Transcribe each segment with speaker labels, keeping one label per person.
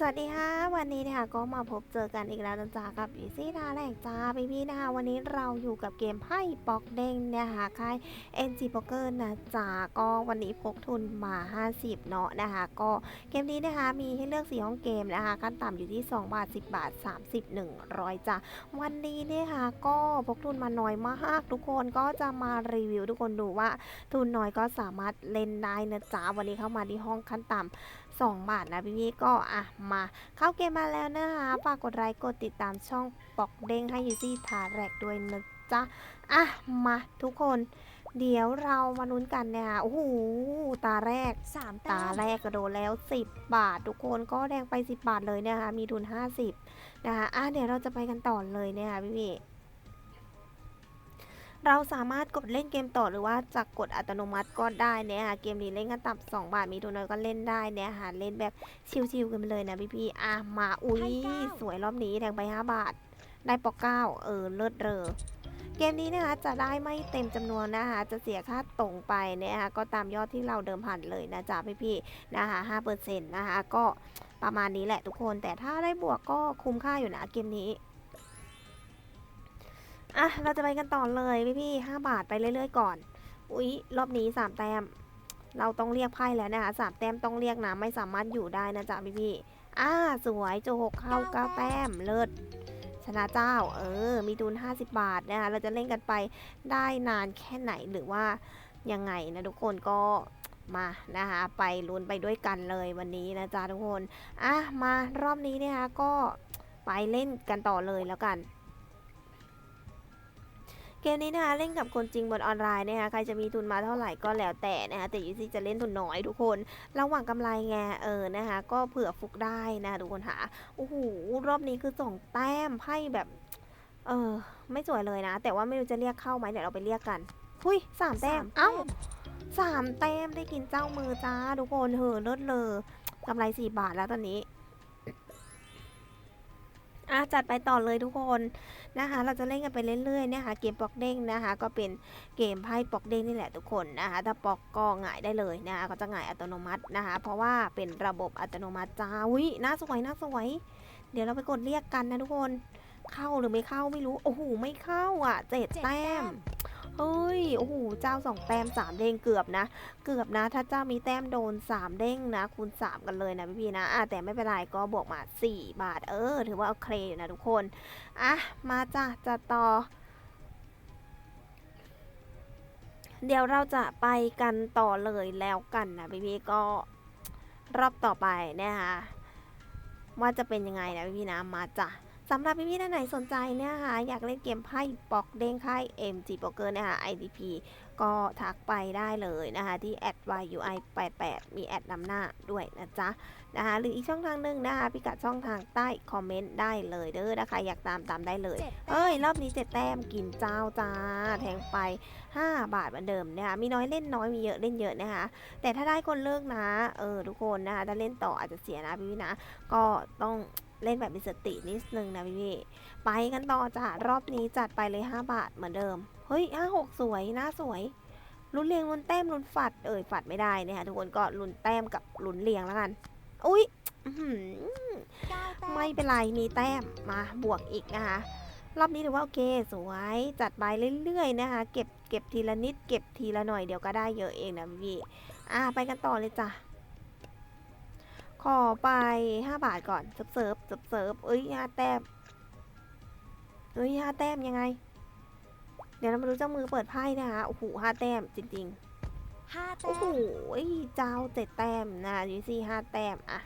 Speaker 1: สวัสดีค่ะ วันนี้นะคะก็มาพบเจอกันอีกแล้วจ๊ะกับอีซี่ทาแหลกจ้าพี่พี่ๆนะคะวันนี้เราอยู่กับเกมไพ่ปอกเด้งนะคะค่าย NG Poker นะจ๊ะก็วันนี้พกทุนมา 50 เนาะนะคะก็เกมนี้นะคะมีให้เลือก 4 ห้องเกมนะคะขั้นต่ำอยู่ที่ 2 บาท 10 บาท 30 100จ้ะวันนี้เนี่ยค่ะก็พกทุนมาน้อยมากทุกคนก็จะมารีวิวทุกคนดูว่าทุนน้อยก็สามารถเล่นได้นะจ๊ะวันนี้เข้ามาที่ห้องขั้นต่ำ 2 บาทนะพี่ๆก็อะมาเข้าเกมมาแล้วนะคะฝากกดไลค์กดติดตามช่องปอกเด้งให้ยูซี่ทาแรกด้วยนะจ๊ะอะมาทุกคนเดี๋ยวเรามาลุ้นกันนะคะโอ้โห ตาแรก
Speaker 2: สาม
Speaker 1: ตา
Speaker 2: ตา
Speaker 1: แรกกระโดดแล้ว 10 บาท ทุกคนก็แดงไป 10 บาทเลยนะคะ มีทุน 50 นะคะ อะ เดี๋ยวเราจะไปกันต่อเลยนะคะพี่พี่ เราสามารถกดเล่นเกมต่อหรือว่าจะกดอัตโนมัติก็ได้เนี่ยค่ะเกมนี้เล่นกันต่ำ2บาทมีทุนน้อยก็เล่นได้เนี่ยค่ะเล่นแบบชิวๆกันไปเลยนะพี่พี่ๆอะมาอุ้ยสวยรอบนี้แดงไป 5 บาท ได้ปอกเก้าเออเลิศเรอเกมนี้นะคะจะได้ไม่เต็มจำนวนนะคะจะเสียค่าตรงไปนะคะก็ตามยอดที่เราเดิมพันเลยนะจ๊ะพี่ๆนะคะห้าเปอร์เซ็นต์นะคะก็ประมาณนี้แหละทุกคน แต่ถ้าได้บวกก็คุ้มค่าอยู่นะเกมนี้ อะ เราจะไปกันต่อเลยพี่ๆห้าบาทไปเรื่อยๆก่อน อุ๊ย รอบนี้สามแต้ม เราต้องเรียกไพ่แล้วนะคะสามแต้มต้องเรียกนะ ไม่สามารถอยู่ได้นะจ๊ะพี่ๆอ่า สวยโจหกเข้าเก้าแต้ม เลิศ ชนะเจ้า เออ มีทุน50 บาทนะคะ เราจะเล่นกันไปได้นานแค่ไหนหรือว่ายังไงนะทุกคนก็มานะคะไปลุ้นไปด้วยกันเลยวันนี้นะจ๊ะทุกคน อะ มารอบนี้นะคะก็ไปเล่นกันต่อเลยแล้วกัน เกมนี้นะคะเล่นกับคนจริงบนออนไลน์นะคะใครจะมีทุนมาเท่าไหร่ก็แล้วแต่นะคะแต่ยูซี่จะเล่นทุนน้อยทุกคน ระหว่างกำไรไงเออนะคะ ก็เผื่อฟุกได้นะคะทุกคนค่ะโอ้โหรอบนี้คือส่งแต้มไพ่แบบ เออไม่สวยเลยนะ แต่ว่าไม่รู้จะเรียกเข้าไหมเดี๋ยวเราไปเรียกกันหุยสามแต้มเอ้าสามแต้มได้กินเจ้ามือจ้าทุกคนเฮอเลิศเลยกำไรสี่บาทแล้วตอนนี้อะ จัดไปต่อเลยทุกคนนะคะ เราจะเล่นกันไปเรื่อยๆนะคะเกมปอกเด้งนะคะ ก็เป็นเกมไพ่ปอกเด้งนี่แหละทุกคนนะคะ ถ้าปอกก็หงายได้เลยนะคะก็จะหงายอัตโนมัตินะคะ เพราะว่าเป็นระบบอัตโนมัติจ้าวิน่าสวยน่าสวย เดี๋ยวเราไปกดเรียกกันนะทุกคน เข้าหรือไม่เข้าไม่รู้ โอ้โหไม่เข้าอะเจ็ดแต้
Speaker 2: แต้
Speaker 1: ม
Speaker 2: ม
Speaker 1: เฮ้ย โอ้โห เจ้าสองแต้มสามเด้งเกือบนะ เกือบนะ ถ้าเจ้ามีแต้มโดนสามเด้งนะ คูณสามกันเลยนะพี่ๆนะอะแต่ไม่เป็นไรก็บวกมาสี่บาท เออ ถือว่าโอเคอยู่นะทุกคน อะ มาจ้ะจะต่อ เดี๋ยวเราจะไปกันต่อเลยแล้วกันนะพี่ๆก็รอบต่อไปนะคะว่าจะเป็นยังไงนะพี่ๆนะ มาจ้ะ สำหรับพี่ๆท่านไหนสนใจเนี่ยค่ะอยากเล่นเกมไพ่ปอกเด้งค่าย MG Poker เนี่ยค่ะ IDP ก็ทักไปได้เลยนะคะ ที่ @yui88 มีแอดนำหน้าด้วยนะจ๊ะนะคะหรืออีกช่องทางหนึ่งนะคะพิกัดช่องทางใต้คอมเมนต์ได้เลยเด้อนะคะอยากตามตามได้เลย
Speaker 2: เจ็ดแต้ม
Speaker 1: เอ้ย รอบนี้เจ็ดแต้มกินเจ้าจ้า แทงไป 5 บาทเหมือนเดิมนะคะมีน้อยเล่นน้อยมีเยอะเล่นเยอะนะคะแต่ถ้าได้คนเลิกนะเออทุกคนนะคะถ้าเล่นต่ออาจจะเสียนะพี่ๆนะก็ต้อง เล่นแบบมีสตินิดนึงนะพี่ๆไปกันต่อจ้ะรอบนี้จัดไปเลย 5 บาทเหมือนเดิม เฮ้ยห้าหกสวยน่าสวยลุ้นเรียงลุ้นแต้มลุ้นฝัดเอ่ยฝัดไม่ได้นะคะทุกคนก็ลุ้นแต้มกับลุ้นเรียงแล้วกัน อุ้ยไม่เป็นไรมีแต้มมาบวกอีกนะคะรอบนี้ถือว่าโอเคสวยจัดไปเรื่อยๆนะคะ เก็บเก็บทีละนิดเก็บทีละหน่อยเดี๋ยวก็ได้เยอะเองนะพี่อะไปกันต่อเลยจ้ะ อไป5บาทก่อนเซิร์ฟเซิร์ฟเซิร์ฟเซิร์ฟเอ้ยห้าแต้มเอ้ยห้าแต้มยังไง เดี๋ยวเรามาดูเจ้ามือเปิดไพ่นะคะโอ้โหห้าแต้มจริงๆ
Speaker 2: ห้า
Speaker 1: โอ้
Speaker 2: แต้
Speaker 1: โห
Speaker 2: ม
Speaker 1: เจ้าเจ็ดแต้มนะยูซี่ห้าแต้มอะ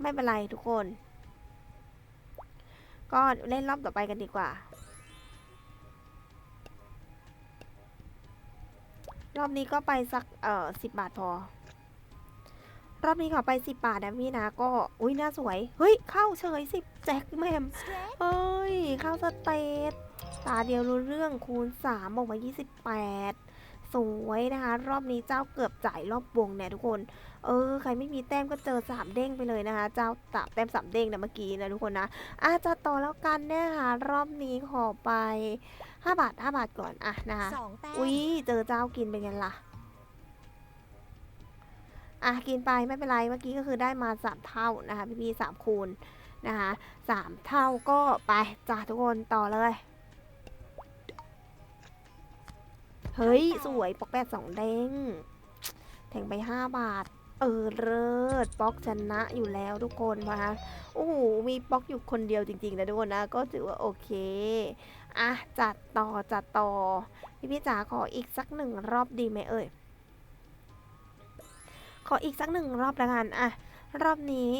Speaker 1: ไม่เป็นไรทุกคน ก็เล่นรอบต่อไปกันดีกว่า รอบนี้ก็ไปสักเอ่อสิบบาทพอ รอบนี้ขอไปสิบบาทนะพี่นะก็ อุ้ยน่าสวย เฮ้ย เข้าเฉยสิบแจ็คแมม
Speaker 2: สเตรท
Speaker 1: เฮ้ย เข้าสเตทตาเดียวรู้เรื่องคูณ3บอกมา28 สวยนะคะ รอบนี้เจ้าเกือบจ่ายรอบวงเนี่ยทุกคน เออ ใครไม่มีแต้มก็เจอ3เด้งไปเลยนะคะ เจ้าตาแต้ม3เด้งนะเมื่อกี้นะทุกคนนะอาจะต่อแล้วกันเนี่ยค่ะรอบนี้ขอไป 5 บาท 5 บาทก่อนอะนะคะ
Speaker 2: สองแต้ม
Speaker 1: อุ้ยเจอเจ้ากินเป็นไงล่ะ อะกินไปไม่เป็นไรเมื่อกี้ก็คือได้มาสามเท่านะคะพี่พี่ๆสามคูณนะคะสามเท่าก็ไปจ้าทุกคนต่อเลย เฮ้ย สวยปอกแปดสองเด้งแถงไปห้าบาท เออเลิศป๊อกชนะอยู่แล้วทุกคนนะคะโอ้โหมีป๊อกอยู่คนเดียวจริงๆนะทุกคนนะ ก็ถือว่าโอเคอะจัดต่อจัดต่อพี่พี่ๆจ๋าขออีกสักหนึ่งรอบดีไหมเอ่ย ขออีกสักหนึ่งรอบละกันอะ รอบนี้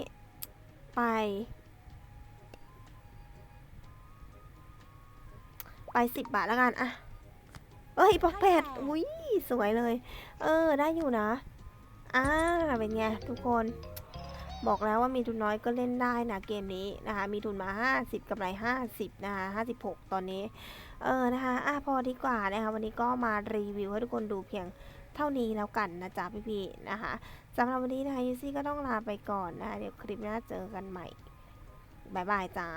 Speaker 1: ไป ไปสิบบาทละกันอะ เอ้ยปอกแปดอุ้ยสวยเลย เออ ได้อยู่นะ อ่า เป็นไงทุกคน บอกแล้วว่ามีทุนน้อยก็เล่นได้นะเกมนี้นะคะ มีทุนมา 50กำไร50 นะคะ56 ตอนนี้ เออ นะคะ อะ พอดีกว่านะคะ วันนี้ก็มารีวิวให้ทุกคนดูเพียง เท่านี้แล้วกันนะจ๊ะพี่ๆนะคะสำหรับวันนี้นะคะยูซี่ก็ต้องลาไปก่อนนะคะเดี๋ยวคลิปหน้าเจอกันใหม่บ๊ายบายจ้า